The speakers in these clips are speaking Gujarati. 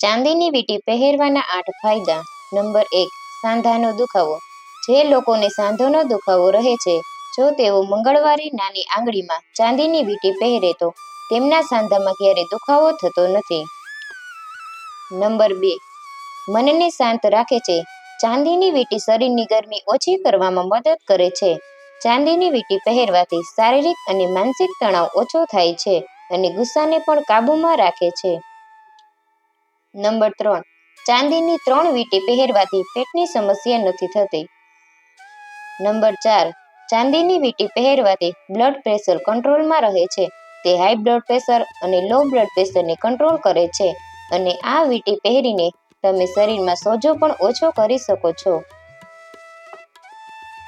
ચાંદીની વીંટી પહેરવાના આઠ ફાયદા. નંબર એક, સાંધાનો દુખાવો. જે લોકોને સાંધોનો દુખાવો રહે છે, જો તેઓ મંગળવારે નાની આંગળીમાં ચાંદીની વીંટી પહેરે તો તેમના સાંધામાં ક્યારે દુખાવો થતો નથી. નંબર બે, મનને શાંત રાખે છે. ચાંદીની વીંટી શરીરની ગરમી ઓછી કરવામાં મદદ કરે છે. ચાંદીની વીંટી પહેરવાથી શારીરિક અને માનસિક તણાવ ઓછો થાય છે અને ગુસ્સાને પણ કાબૂમાં રાખે છે. નંબર ત્રણ. ચાંદીની ત્રણ વીંટી પહેરવાથી પેટની સમસ્યા નથી થતી. નંબર ચાર. ચાંદીની વીંટી પહેરવાથી બ્લડ પ્રેશર કંટ્રોલમાં રહે છે. તે હાઈ બ્લડ પ્રેશર અને લો બ્લડ પ્રેશરને કંટ્રોલ કરે છે. અને આ વીંટી પહેરીને તમે શરીરમાં સોજો પણ ઓછો કરી શકો છો.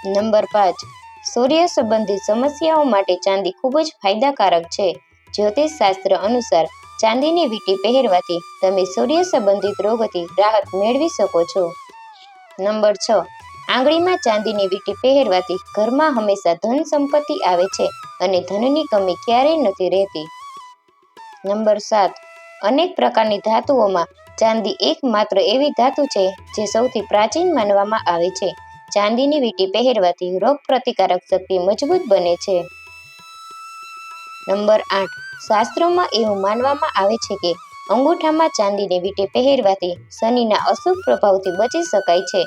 નંબર પાંચ. સૂર્ય સંબંધિત સમસ્યાઓ માટે ચાંદી ખૂબ જ ફાયદાકારક છે. જ્યોતિષ શાસ્ત્ર અનુસાર ચાંદીની વીંટી પહેરવાથી તમે સૂર્ય સંબંધિત રોગોથી રાહત મેળવી શકો છો. નંબર છ. આંગળીમાં ચાંદીની વીંટી પહેરવાથી ઘરમાં હંમેશા ધન સંપત્તિ આવે છે અને ધનની કમી ક્યારેય નથી રહેતી. નંબર સાત. અનેક પ્રકારની ધાતુઓમાં ચાંદી એકમાત્ર એવી ધાતુ છે જે સૌથી પ્રાચીન માનવામાં આવે છે. ચાંદીની વીંટી પહેરવાથી રોગ પ્રતિકારક શક્તિ મજબૂત બને છે. નંબર આઠ. શાસ્ત્રોમાં એવું માનવામાં આવે છે કે અંગૂઠામાં ચાંદીને વીંટી પહેરવાથી શનિના અશુભ પ્રભાવથી બચી શકાય છે.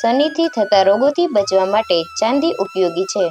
શનિથી થતા રોગોથી બચવા માટે ચાંદી ઉપયોગી છે.